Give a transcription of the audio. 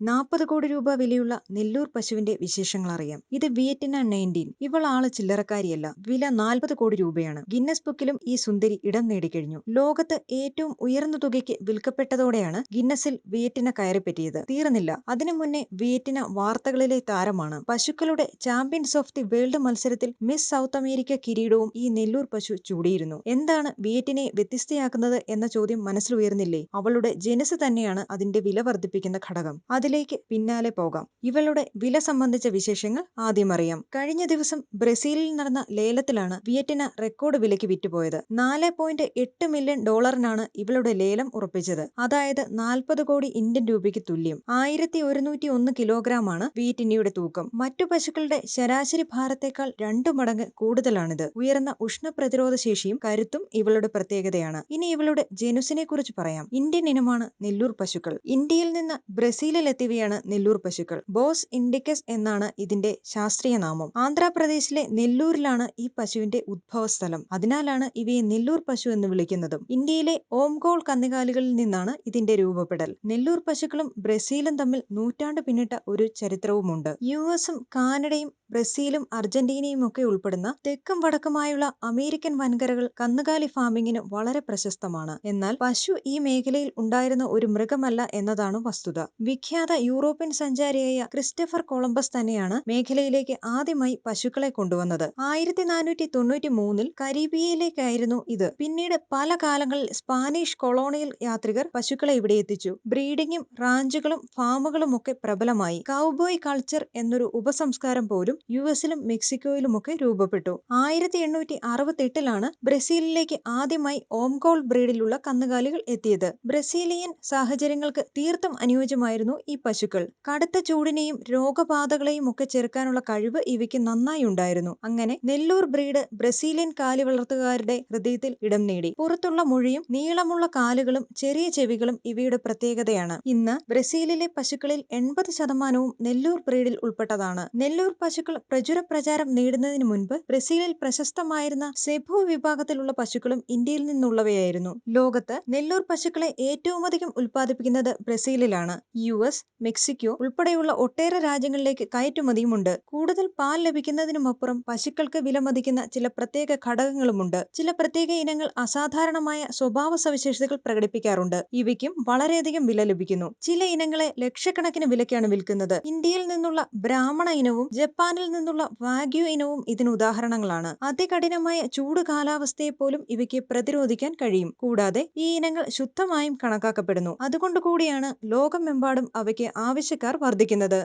നാൽപ്പത് കോടി രൂപ വിലയുള്ള നെല്ലൂർ പശുവിന്റെ വിശേഷങ്ങൾ അറിയാം ഇത് വിയറ്റ്നാം നയന്റീൻ ഇവൾ ആൾ ചില്ലറക്കാരിയല്ല. വില നാൽപ്പത് കോടി രൂപയാണ്. ഗിന്നസ് ബുക്കിലും ഈ സുന്ദരി ഇടം നേടിക്കഴിഞ്ഞു. ലോകത്ത് ഏറ്റവും ഉയർന്ന തുകയ്ക്ക് വിൽക്കപ്പെട്ടതോടെയാണ് ഗിന്നസിൽ വിയറ്റിന കയറിപ്പറ്റിയത് തീർന്നില്ല. അതിനു മുന്നേ വിയറ്റിന വാർത്തകളിലെ താരമാണ്. പശുക്കളുടെ ചാമ്പ്യൻസ് ഓഫ് ദി വേൾഡ് മത്സരത്തിൽ മിസ് സൗത്ത് അമേരിക്ക കിരീടവും ഈ നെല്ലൂർ പശു ചൂടിയിരുന്നു. എന്താണ് വിയറ്റിനെ വ്യത്യസ്തയാക്കുന്നത് എന്ന ചോദ്യം മനസ്സിലുയർന്നില്ലേ അവളുടെ ജനസ് തന്നെയാണ് അതിന്റെ വില വർദ്ധിപ്പിക്കുന്ന ഘടകം. അതിലേക്ക് പിന്നാലെ പോകാം. ഇവളുടെ വില സംബന്ധിച്ച വിശേഷങ്ങൾ ആദ്യം അറിയാം. കഴിഞ്ഞ ദിവസം ബ്രസീലിൽ നടന്ന ലേലത്തിലാണ് വിയറ്റിന റെക്കോർഡ് വിലയ്ക്ക് വിറ്റുപോയത്. നാല് പോയിന്റ് എട്ട് മില്യൺ ഡോളറിനാണ് ഇവളുടെ ലേലം ഉറപ്പിച്ചത്. അതായത് നാൽപ്പത് കോടി ഇന്ത്യൻ രൂപയ്ക്ക് തുല്യം. ആയിരത്തി ഒരുന്നൂറ്റി ഒന്ന് കിലോഗ്രാമാണ് വിയറ്റിനയുടെ തൂക്കം. മറ്റു പശുക്കളുടെ ശരാശരി ഭാരത്തേക്കാൾ രണ്ടു മടങ്ങ് കൂടുതലാണിത്. ഉയർന്ന ഉഷ്ണപ്രതിരോധ ശേഷിയും കരുത്തും ഇവളുടെ പ്രത്യേകതയാണ്. ഇനി ഇവളുടെ ജനുസിനെ കുറിച്ച് പറയാം. ഇന്ത്യൻ ഇനമാണ് നെല്ലൂർ പശുക്കൾ. ഇന്ത്യയിൽ നിന്ന് ബ്രസീലിൽ എത്തിയവയാണ് നെല്ലൂർ പശുക്കൾ. ബോസ് ഇൻഡിക്കസ് എന്നാണ് ഇതിന്റെ ശാസ്ത്രീയ നാമം. ആന്ധ്രാപ്രദേശിലെ നെല്ലൂരിലാണ് ഈ പശുവിന്റെ ഉദ്ഭവസ്ഥലം അതിനാലാണ് ഇവയെ നെല്ലൂർ പശു എന്ന് വിളിക്കുന്നതും. ഇന്ത്യയിലെ ഓംഗോൾ കന്നുകാലികളിൽ നിന്നാണ് ഇതിന്റെ രൂപപ്പെടൽ. നെല്ലൂർ പശുക്കളും ബ്രസീലും തമ്മിൽ നൂറ്റാണ്ട് പിന്നിട്ട ഒരു ചരിത്രവുമുണ്ട്. യു എസും കാനഡയും ബ്രസീലും അർജന്റീനയും ഒക്കെ ഉൾപ്പെടുന്ന തെക്കും വടക്കുമായുള്ള അമേരിക്കൻ വൻകരകൾ കന്നുകാലി ഫാമിംഗിന് വളരെ പ്രശസ്തമാണ്. എന്നാൽ പശു ഈ മേഖലയിൽ ഉണ്ടായിരുന്ന ഒരു മൃഗമല്ല എന്നതാണ് വസ്തുത. വിഖ്യാത യൂറോപ്യൻ സഞ്ചാരിയായ ക്രിസ്റ്റഫർ കൊളംബസ് തന്നെയാണ് മേഖലയിലേക്ക് ആദ്യമായി പശുക്കളെ കൊണ്ടുവന്നത്. ആയിരത്തി നാനൂറ്റി തൊണ്ണൂറ്റി മൂന്നിൽ കരീബിയയിലേക്കായിരുന്നു ഇത്. പിന്നീട് പല കാലങ്ങളിൽ സ്പാനിഷ് കൊളോണിയൽ യാത്രികർ പശുക്കളെ ഇവിടെ എത്തിച്ചു. ബ്രീഡിംഗും റാഞ്ചുകളും ഫാമുകളും ഒക്കെ പ്രബലമായി. കൗബോയ് കൾച്ചർ എന്നൊരു ഉപസംസ്കാരം പോലും യു എസിലും മെക്സിക്കോയിലുമൊക്കെ രൂപപ്പെട്ടു. ആയിരത്തി എണ്ണൂറ്റി അറുപത്തി എട്ടിലാണ് ബ്രസീലിലേക്ക് ആദ്യമായി ഓംകോൾ ബ്രീഡിലുള്ള കന്നുകാലികൾ എത്തിയത്. ബ്രസീലിയൻ സാഹചര്യങ്ങൾക്ക് തീർത്തും അനുയോജ്യമായിരുന്നു ഈ പശുക്കൾ. കടുത്ത ചൂടിനെയും രോഗബാധകളെയും ഒക്കെ ചെറുക്കാനുള്ള കഴിവ് ഇവയ്ക്ക് നന്നായി ഉണ്ടായിരുന്നു. അങ്ങനെ നെല്ലൂർ ബ്രീഡ് ബ്രസീലിയൻ കാലി വളർത്തുകാരുടെ ഹൃദയത്തിൽ ഇടം നേടി. പുറത്തുള്ള മൊഴിയും നീളമുള്ള കാലുകളും ചെറിയ ചെവികളും ഇവയുടെ പ്രത്യേകതയാണ്. ഇന്ന് ബ്രസീലിലെ പശുക്കളിൽ എൺപത് ശതമാനവും നെല്ലൂർ ബ്രീഡിൽ ഉൾപ്പെട്ടതാണ്. നെല്ലൂർ പശുക്കൾ പ്രചുര പ്രചാരം നേടുന്നതിന് മുൻപ് ബ്രസീലിൽ പ്രശസ്തമായിരുന്ന സെബു വിഭാഗത്തിലുള്ള പശുക്കളും ഇന്ത്യയിൽ നിന്നുള്ളവയായിരുന്നു. ലോകത്ത് നെല്ലൂർ പശുക്കളെ ഏറ്റവും അധികം ഉൽപ്പാദിപ്പിക്കുന്നത് ബ്രസീലിലാണ്. യു എസ് മെക്സിക്കോ ഉൾപ്പെടെയുള്ള ഒട്ടേറെ രാജ്യങ്ങളിലേക്ക് കയറ്റുമതിയുമുണ്ട്. കൂടുതൽ പാൽ ലഭിക്കുന്നതിനുമപ്പുറം പശുക്കൾക്ക് വിലമതിക്കുന്ന ചില പ്രത്യേക ഘടകങ്ങളുമുണ്ട്. ചില പ്രത്യേക ഇനങ്ങൾ അസാധാരണമായ സ്വഭാവ സവിശേഷതകൾ പ്രകടിപ്പിക്കാറുണ്ട്. ഇവയ്ക്കും വളരെയധികം വില ലഭിക്കുന്നു. ചില ഇനങ്ങളെ ലക്ഷക്കണക്കിന് വിലയ്ക്കാണ് വിൽക്കുന്നത്. ഇന്ത്യയിൽ നിന്നുള്ള ബ്രാഹ്മണ ഇനവും ജപ്പാനിൽ നിന്നുള്ള വാഗ്യു ഇനവും ഇതിന് ഉദാഹരണങ്ങളാണ്. അതികഠിനമായ ചൂട് കാലാവസ്ഥയെ പോലും ഇവയ്ക്ക് പ്രതിരോധിക്കാൻ കഴിയും. കൂടാതെ ഈ ഇനങ്ങൾ ശുദ്ധമായും കണക്കാക്കപ്പെടുന്നു. അതുകൊണ്ട് കൂടിയാണ് ലോകമെമ്പാടും അവയ്ക്ക് ആവശ്യക്കാർ വർദ്ധിക്കുന്നത്.